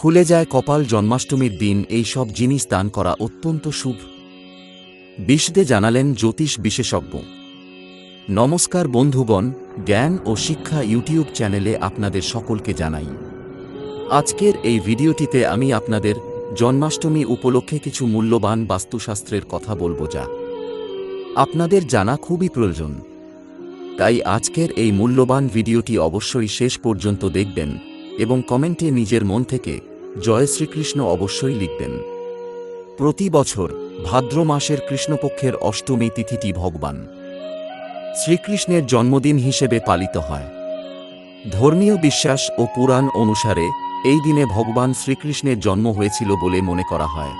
খুলে যায় কপাল জন্মাষ্টমীর দিন, এই সব জিনিস দান করা অত্যন্ত শুভ। বিশদে জানালেন জ্যোতিষ বিশেষজ্ঞ। নমস্কার বন্ধুগণ, জ্ঞান ও শিক্ষা ইউটিউব চ্যানেলে আপনাদের সকলকে জানাই। আজকের এই ভিডিওটিতে আমি আপনাদের জন্মাষ্টমী উপলক্ষে কিছু মূল্যবান বাস্তুশাস্ত্রের কথা বলব যা আপনাদের জানা খুবই প্রয়োজন। তাই আজকের এই মূল্যবান ভিডিওটি অবশ্যই শেষ পর্যন্ত দেখবেন এবং কমেন্টে নিজের মন থেকে জয় শ্রীকৃষ্ণ অবশ্যই লিখবেন। প্রতি বছর ভাদ্র মাসের কৃষ্ণপক্ষের অষ্টমী তিথিটি ভগবান শ্রীকৃষ্ণের জন্মদিন হিসেবে পালিত হয়। ধর্মীয় বিশ্বাস ও পুরাণ অনুসারে এই দিনে ভগবান শ্রীকৃষ্ণের জন্ম হয়েছিল বলে মনে করা হয়।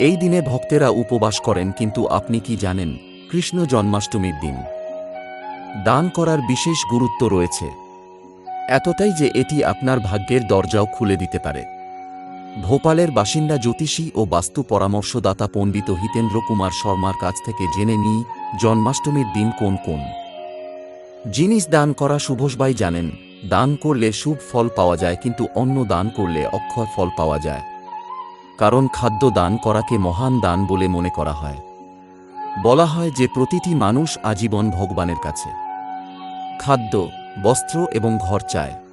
এই দিনে ভক্তেরা উপবাস করেন কিন্তু আপনি কি জানেন কৃষ্ণ জন্মাষ্টমীর দিন? দান করার বিশেষ গুরুত্ব রয়েছে। এতটাই যে এটি আপনার ভাগ্যের দরজাও খুলে দিতে পারে। ভোপালের বাসিন্দা জ্যোতিষী ও বাস্তু পরামর্শদাতা পণ্ডিত হিতেন্দ্র কুমার শর্মার কাছ থেকে জেনে নিই, জন্মাষ্টমীর দিন কোন কোন। জিনিস দান করা শুভসবাই জানেন, দান করলে শুভ ফল পাওয়া যায় কিন্তু অন্য দান করলে অক্ষয় ফল পাওয়া যায়। কারণ খাদ্য দান করাকে মহান দান বলে মনে করা হয়। বলা হয় যে প্রতিটি মানুষ আজীবন ভগবানের কাছে। খাদ্য, বস্ত্র এবং ঘর চায়।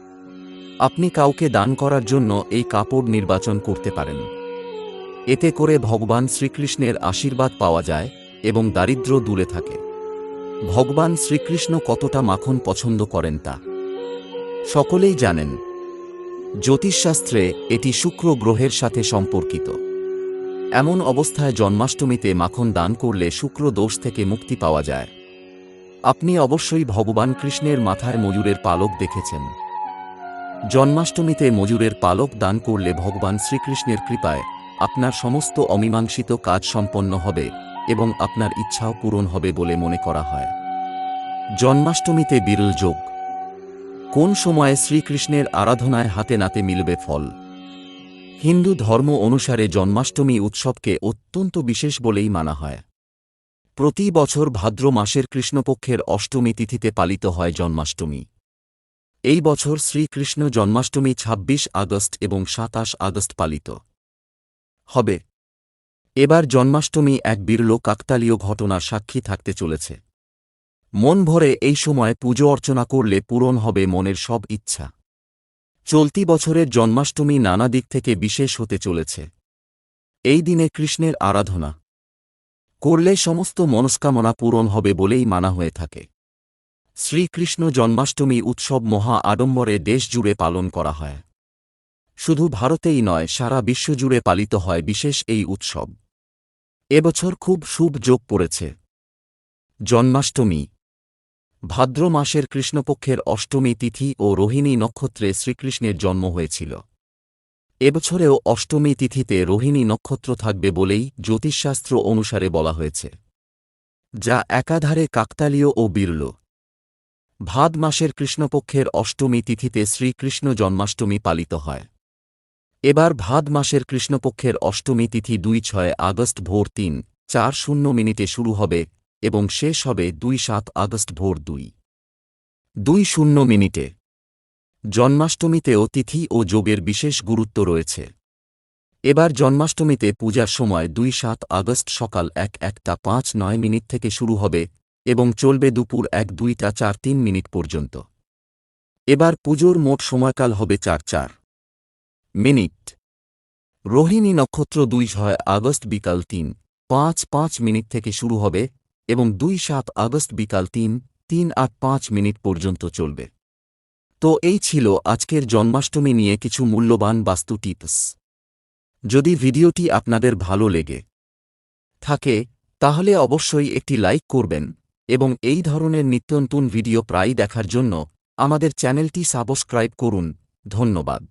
আপনি কাউকে দান করার জন্য এই কাপড় নির্বাচন করতে পারেন। এতে করে ভগবান শ্রীকৃষ্ণের আশীর্বাদ পাওয়া যায় এবং দারিদ্র দূরে থাকে। ভগবান শ্রীকৃষ্ণ কতটা মাখন পছন্দ করেন তা। সকলেই জানেন। জ্যোতিষশাস্ত্রে এটি শুক্র গ্রহের সাথে সম্পর্কিত। এমন অবস্থায় জন্মাষ্টমীতে মাখন দান করলে শুক্র দোষ থেকে মুক্তি পাওয়া যায়। আপনি অবশ্যই ভগবান কৃষ্ণের মাথায় ময়ূরের পালক দেখেছেন। জন্মাষ্টমীতে মজুরের পালক দান করলে ভগবান শ্রীকৃষ্ণের কৃপায় আপনার সমস্ত অমীমাংসিত কাজ সম্পন্ন হবে এবং আপনার ইচ্ছাও পূরণ হবে বলে মনে করা হয়। জন্মাষ্টমীতে বিরল যোগ। কোন সময়ে শ্রীকৃষ্ণের আরাধনায় হাতে নাতে মিলবে ফল? হিন্দু ধর্ম অনুসারে জন্মাষ্টমী উৎসবকে অত্যন্ত বিশেষ বলেই মানা হয়। প্রতি বছর ভাদ্র মাসের কৃষ্ণপক্ষের অষ্টমী তিথিতে পালিত হয় জন্মাষ্টমী। এই বছর শ্রীকৃষ্ণ জন্মাষ্টমী ২৬ আগস্ট এবং সাতাশ আগস্ট পালিত। হবে। এবার জন্মাষ্টমী এক বিরল কাকতালীয় ঘটনার সাক্ষী থাকতে চলেছে। মন ভরে এই সময় পুজো অর্চনা করলে পূরণ হবে মনের সব ইচ্ছা। চলতি বছরের জন্মাষ্টমী নানা দিক থেকে বিশেষ হতে চলেছে। এই দিনে কৃষ্ণের আরাধনা। করলে সমস্ত মনস্কামনা পূরণ হবে বলেই মানা হয়ে থাকে। শ্রীকৃষ্ণ জন্মাষ্টমী উৎসব মহা আডম্বরে দেশ জুড়ে পালন করা হয়। শুধু ভারতেই নয়, সারা বিশ্বজুড়ে পালিত হয় বিশেষ এই উৎসব। এবছর খুব শুভ যোগ পড়েছে। জন্মাষ্টমী। ভাদ্র মাসের কৃষ্ণপক্ষের অষ্টমী তিথি ও রোহিণী নক্ষত্রে শ্রীকৃষ্ণের জন্ম হয়েছিল। এবছরেও অষ্টমী তিথিতে রোহিণী নক্ষত্র থাকবে বলেই জ্যোতিষশাস্ত্র অনুসারে বলা হয়েছে। যা একাধারে কাকতালীয় ও বিরল। ভাদ মাসের কৃষ্ণপক্ষের অষ্টমী তিথিতে শ্রীকৃষ্ণ জন্মাষ্টমী পালিত হয়। এবার ভাদ মাসের কৃষ্ণপক্ষের অষ্টমী তিথি দুই ছয় আগস্ট ভোর তিন, চার শূন্য মিনিটে শুরু হবে এবং শেষ হবে দুই সাত আগস্ট ভোর দুই। দুই শূন্য মিনিটে। জন্মাষ্টমীতেও তিথি ও যোগের বিশেষ গুরুত্ব রয়েছে। এবার জন্মাষ্টমীতে পূজার সময় দুই সাত আগস্ট সকাল এক একটা পাঁচ নয় মিনিট থেকে শুরু হবে এবং চলবে দুপুর এক, দুইটা, চার, তিন মিনিট পর্যন্ত। এবার পুজোর মোট সময়কাল হবে চার চার মিনিট। রোহিণী নক্ষত্র দুই ছয়, আগস্ট বিকাল তিন, পাঁচ পাঁচ মিনিট থেকে শুরু হবে এবং দুই সাত, আগস্ট বিকাল তিন তিন আট, পাঁচ মিনিট পর্যন্ত চলবে। তো এই ছিল আজকের জন্মাষ্টমী নিয়ে কিছু মূল্যবান বাস্তু টিপস। যদি ভিডিওটি আপনাদের ভালো লেগে থাকে, তাহলে অবশ্যই একটি লাইক করবেন। এবং এই ধরনের নিত্যনতুন ভিডিও প্রায় দেখার জন্য আমাদের চ্যানেলটি সাবস্ক্রাইব করুন। ধন্যবাদ।